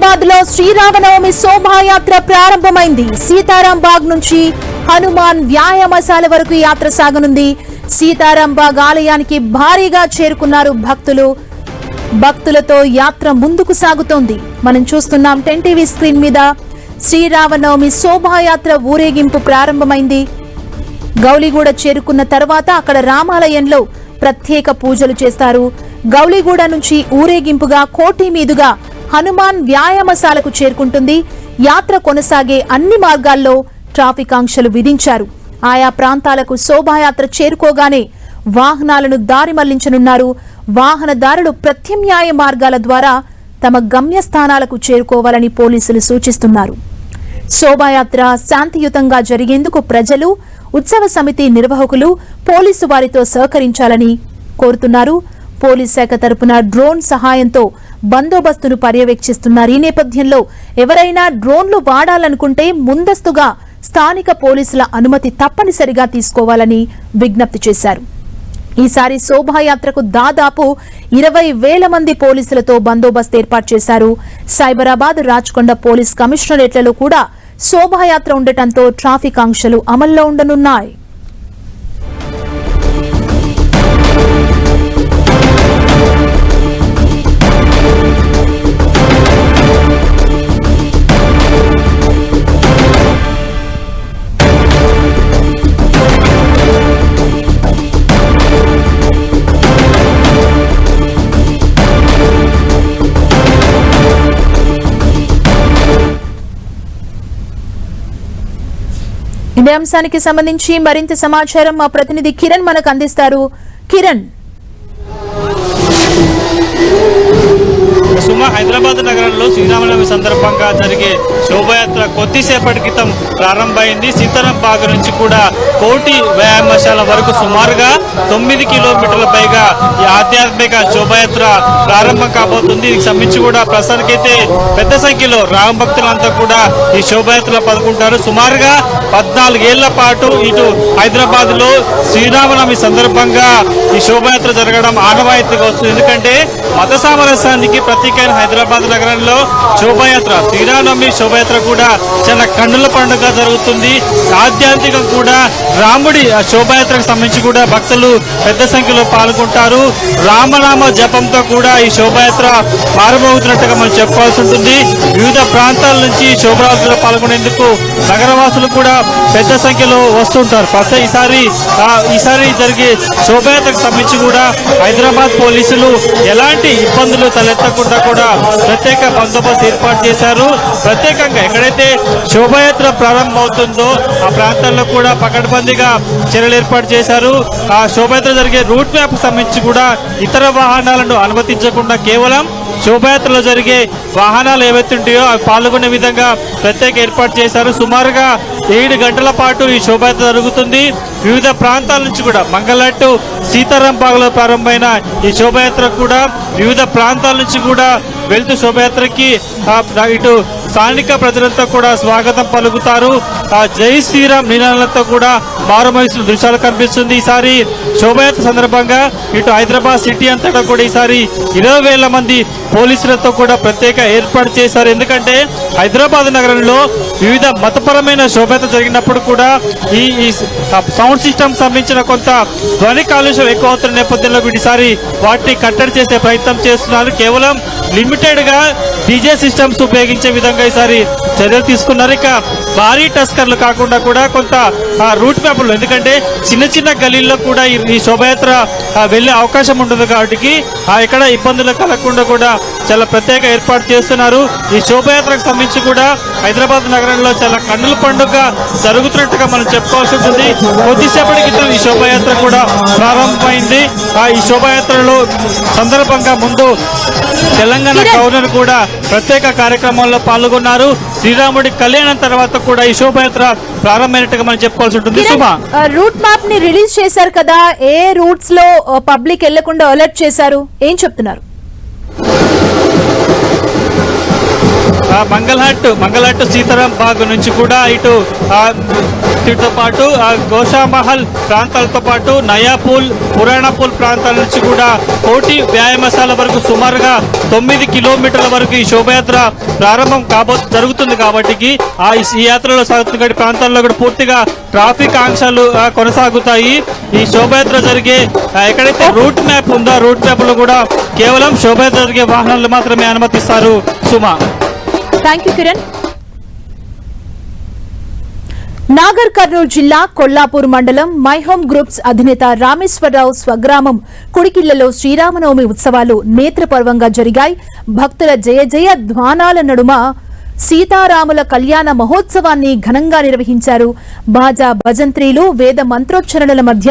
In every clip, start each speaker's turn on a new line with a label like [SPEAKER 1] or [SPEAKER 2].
[SPEAKER 1] లో శ్రీరామనవమి శోభాయాత్ర ప్రారంభమైంది. సీతారాం బాగ్ నుంచి హనుమాన్ వ్యాయామశాల వరకు యాత్ర సాగనుంది. సీతారాం బాగ్ ఆలయానికి భారీగా చేరుకున్నారు భక్తులు. భక్తులతో యాత్ర ముందుకు సాగుతోంది. మనం చూస్తున్నాం టెన్ టీవీ స్క్రీన్ మీద శ్రీరామనవమి శోభాయాత్ర ఊరేగింపు ప్రారంభమైంది. గౌలిగూడ చేరుకున్న తర్వాత అక్కడ రామాలయంలో ప్రత్యేక పూజలు చేస్తారు. గౌలిగూడ నుంచి ఊరేగింపుగా కోటి మీదుగా హనుమాన్ వ్యాయామశాలకు చేరుకుంటుంది. యాత్ర కొనసాగే అన్ని మార్గాల్లో ట్రాఫిక్ ఆంక్షలు విధించారు. ఆయా ప్రాంతాలకు శోభాయాత్ర చేరుకోగానే వాహనాలను దారి మళ్ళించనున్నారు. వాహనదారులు ప్రత్యామ్నాయ మార్గాల ద్వారా తమ గమ్యస్థానాలకు చేరుకోవాలని పోలీసులు సూచిస్తున్నారు. శోభాయాత్ర శాంతియుతంగా జరిగేందుకు ప్రజలు ఉత్సవ సమితి నిర్వాహకులు పోలీసు వారితో సహకరించాలని కోరుతున్నారు. పోలీస్ శాఖ తరపున డ్రోన్ సహాయంతో బందోబస్తును పర్యవేక్షిస్తున్నారు ఈ నేపథ్యంలో ఎవరైనా డ్రోన్లు వాడాలనుకుంటే ముందస్తుగా స్థానిక పోలీసుల అనుమతి తప్పనిసరిగా తీసుకోవాలని విజ్ఞప్తి చేశారు. ఈసారి శోభాయాత్రకు దాదాపు ఇరవై వేల మంది పోలీసులతో బందోబస్తు ఏర్పాటు చేశారు. సైబరాబాద్ రాచకొండ పోలీస్ కమిషనరేట్లలో కూడా శోభాయాత్ర ఉండటంతో ట్రాఫిక్ ఆంక్షలు అమల్లో ఉండనున్నాయి. ఇదే అంశానికి సంబంధించి మరింత సమాచారం మా ప్రతినిధి కిరణ్ మనకు అందిస్తారు. కిరణ్.
[SPEAKER 2] సుమ హైదరాబాద్ నగరంలో శ్రీరామనవమి సందర్భంగా జరిగే శోభయాత్ర కొద్దిసేపటి క్రితం ప్రారంభమైంది. సీతారాం బాగ్ నుంచి కూడా కోటి వ్యాయామశాల వరకు సుమారుగా తొమ్మిది కిలోమీటర్ల పైగా ఈ ఆధ్యాత్మిక శోభయాత్ర ప్రారంభం కాబోతుంది. దీనికి సంబంధించి కూడా ప్రస్తుతానికైతే పెద్ద సంఖ్యలో రామ భక్తులంతా కూడా ఈ శోభయాత్రలో పాల్గొంటారు. సుమారుగా పద్నాలుగేళ్ళ పాటు ఇటు హైదరాబాద్లో శ్రీరామనవమి సందర్భంగా ఈ శోభయాత్ర జరగడం ఆనవాయితీగా వస్తుంది. ఎందుకంటే మత సామరస్యానికి ప్రత్యేకమైన హైదరాబాద్ నగరంలో శోభయాత్ర శ్రీరామనవమి శోభయాత్ర కూడా చాలా కన్నుల పండుగ జరుగుతుంది. ఆధ్యాత్మికం కూడా రాముడి ఆ శోభయాత్రకు సంబంధించి కూడా భక్తులు పెద్ద సంఖ్యలో పాల్గొంటారు. రామనామ జపంతో కూడా ఈ శోభయాత్ర మారుమోగుతున్నట్టుగా మనం చెప్పుకోవాల్సి ఉంటుంది. వివిధ ప్రాంతాల నుంచి శోభయాత్రలో పాల్గొనేందుకు నగరవాసులు కూడా పెద్ద సంఖ్యలో వస్తుంటారు. ఫస్ట్ ఈసారి ఈసారి జరిగే శోభయాత్రకు సంబంధించి కూడా హైదరాబాద్ పోలీసులు ఎలాంటి ఇబ్బందులు తలెత్తకుండా కూడా ప్రత్యేక బందోబస్తు ఏర్పాటు చేశారు. ప్రత్యేకంగా ఎక్కడైతే శోభయాత్ర ప్రారంభమవుతుందో ఆ ప్రాంతాల్లో కూడా పకడ్బందీగా చర్యలు ఏర్పాటు చేశారు. ఆ శోభయాత్ర జరిగే రూట్ మ్యాప్ సంబంధించి కూడా ఇతర వాహనాలను అనుమతించకుండా కేవలం శోభయాత్రలో జరిగే వాహనాలు ఏవైతే ఉంటాయో అవి పాల్గొనే విధంగా ప్రత్యేక ఏర్పాటు చేశారు. సుమారుగా ఏడు గంటల పాటు ఈ శోభయాత్ర జరుగుతుంది. వివిధ ప్రాంతాల నుంచి కూడా మంగళట్టు సీతారాం బాగులో ప్రారంభమైన ఈ శోభయాత్ర కూడా వివిధ ప్రాంతాల నుంచి కూడా వెళ్తూ శోభయాత్రకి ఆ, ఇటు స్థానిక ప్రజలంతా కూడా స్వాగతం పలుకుతారు. జై శ్రీరామ్ నినాదాలతో కూడా మారుమనిసిన దృశ్యాలు కనిపిస్తుంది. ఈసారి శోభయాత్ర సందర్భంగా ఇటు హైదరాబాద్ సిటీ అంతటా కూడా ఈసారి ఇరవై వేల మంది పోలీసులతో కూడా ప్రత్యేక ఏర్పాటు చేశారు. ఎందుకంటే హైదరాబాద్ నగరంలో వివిధ మతపరమైన శోభయాత్ర జరిగినప్పుడు కూడా ఈ ఈ సౌండ్ సిస్టమ్ సంబంధించిన కొంత ధ్వని కాలుష్యం ఎక్కువ అవుతున్న నేపథ్యంలో వీటిసారి వాటిని కట్టడి చేసే ప్రయత్నం చేస్తున్నారు. కేవలం లిమిటెడ్గా డీజే సిస్టమ్స్ ఉపయోగించే విధంగా ఈసారి చర్యలు తీసుకున్నారు. ఇక భారీ టస్కర్లు కాకుండా కూడా కొంత రూట్ మ్యాప్లు. ఎందుకంటే చిన్న చిన్న గలీల్లో కూడా ఈ- శోభయాత్ర వెళ్ళే అవకాశం ఉంటుంది కాబట్టి ఆ, ఎక్కడ ఇబ్బందులు కలగకుండా కూడా చాలా ప్రత్యేక ఏర్పాటు చేస్తున్నారు. ఈ శోభయాత్రకు సంబంధించి కూడా హైదరాబాద్ నగరంలో చాలా కన్నుల పండుగ జరుగుతున్నట్టుగా మనం చెప్పుకోవాల్సి ఉంటుంది. కొద్దిసేపటి క్రితం ఈ శోభయాత్ర కూడా ప్రారంభమైంది. ఆ, ఈ శోభయాత్రలో సందర్భంగా ముందు తెలంగాణ గవర్నర్ కూడా ప్రత్యేక కార్యక్రమాల్లో పాల్గొన్నారు. శ్రీరాముడి కళ్యాణం తర్వాత కూడా ఈ శోభయాత్ర ప్రారంభమైనట్టుగా మనం చెప్పుకోవాల్సి ఉంటుంది.
[SPEAKER 1] రూట్ మ్యాప్ని రిలీజ్ చేశారు కదా ఏ రూట్స్లో పబ్లిక్ వెళ్ళకుండా అలర్ట్ చేశారు? ఏం చెప్తున్నారు?
[SPEAKER 2] ఆ మంగళహట్ మంగళహట్ సీతారాం బాగ్ నుంచి కూడా ఇటు ఆ, పాటు ఆ, గోషామహల్ ప్రాంతాలతో పాటు నయాపూల్ పురాణపూల్ ప్రాంతాల నుంచి కూడా కోటి వ్యాయామశాల వరకు సుమారుగా తొమ్మిది కిలోమీటర్ల వరకు ఈ శోభయాత్ర ప్రారంభం కాబో జరుగుతుంది కాబట్టి ఆ ఈ యాత్రలో సాగుతున్న ప్రాంతాల్లో కూడా పూర్తిగా ట్రాఫిక్ ఆంక్షలు కొనసాగుతాయి. ఈ శోభయాత్ర జరిగే ఎక్కడైతే రూట్ మ్యాప్ ఉందో రూట్ మ్యాప్లో కూడా కేవలం శోభయాత్ర జరిగే వాహనాలు మాత్రమే అనుమతిస్తారు. సుమా.
[SPEAKER 1] థ్యాంక్ యూ కిరణ్ నాగర్ కర్నూలు జిల్లా కొల్లాపూర్ మండలం మైహోమ్ గ్రూప్స్ అధినేత రామేశ్వరరావు స్వగ్రామం కుడికిళ్ళలో శ్రీరామనవమి ఉత్సవాలు నేత్రపర్వంగా జరిగాయి. భక్తుల జయ జయ ధ్వానాల నడుమ సీతారాముల కళ్యాణ మహోత్సవాన్ని ఘనంగా నిర్వహించారు. బాజా భజంత్రీలు వేద మంత్రోచ్చరణల మధ్య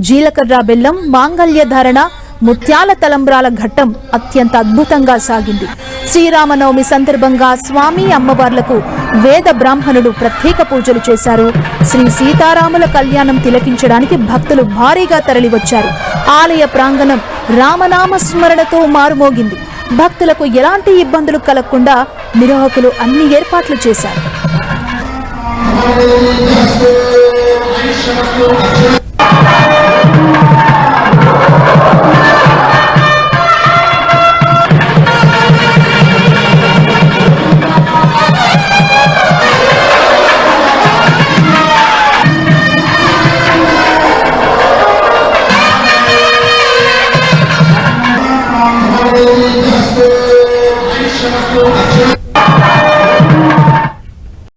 [SPEAKER 1] జీలకర్ర బెల్లం మాంగళ్య ధారణ ముత్యాల తలంబ్రాల ఘట్టం అత్యంత అద్భుతంగా సాగింది. శ్రీరామనవమి సందర్భంగా స్వామి అమ్మవార్లకు వేద బ్రాహ్మణులు ప్రత్యేక పూజలు చేశారు. శ్రీ సీతారాముల కళ్యాణం తిలకించడానికి భక్తులు భారీగా తరలివచ్చారు. ఆలయ ప్రాంగణం రామనామ స్మరణతో మారుమోగింది. భక్తులకు ఎలాంటి ఇబ్బందులు కలగకుండా నిర్వాహకులు అన్ని ఏర్పాట్లు చేశారు.